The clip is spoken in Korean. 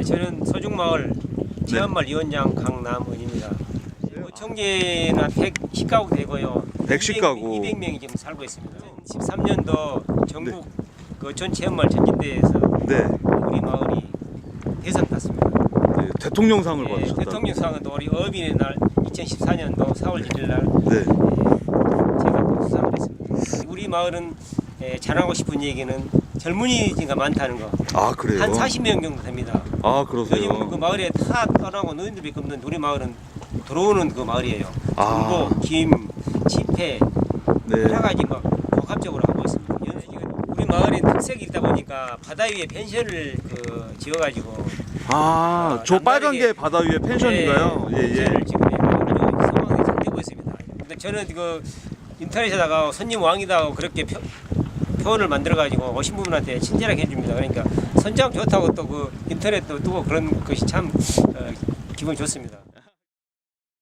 네, 저는 소중마을 체험마을 위원장 강남은입니다. 청계는 110가구 되고요. 110 가구. 200 명이 지금 살고 있습니다. 13년도 전국 그전 체험마을 전진대회에서 네. 우리 마을이 대상 탔습니다. 네, 대통령상을 네, 받으셨다. 대통령상은 또 우리 어빈의 날 2014년도 4월 1일 날 네. 제가 또 수상을 했습니다. 우리 마을은 에, 자랑하고 싶은 얘기는 젊은이가 많다는 거. 아 그래요? 한 40명 정도 됩니다. 아 그러세요? 요즘 그 마을에 다 떠나고 노인들밖에 없는 우리 마을은 들어오는 그 마을이에요. 아. 정보, 김, 집회 네. 여러 가지 막 복합적으로 하고 있습니다. 우리 마을의 특색이 있다 보니까 바다 위에 펜션을 그 지어가지고 아, 어, 저 빨간 게 바다 위에 펜션인가요? 네, 예, 예. 펜션을 지금 아주 상황이 잘 되고 있습니다. 근데 저는 그 인터넷에다가 손님 왕이다 그렇게 표, 표현을 만들어가지고 오신 분한테 친절하게 해줍니다. 그러니까 선장 좋다고 또 그 인터넷도 뜨고 그런 것이 참 어, 기분이 좋습니다.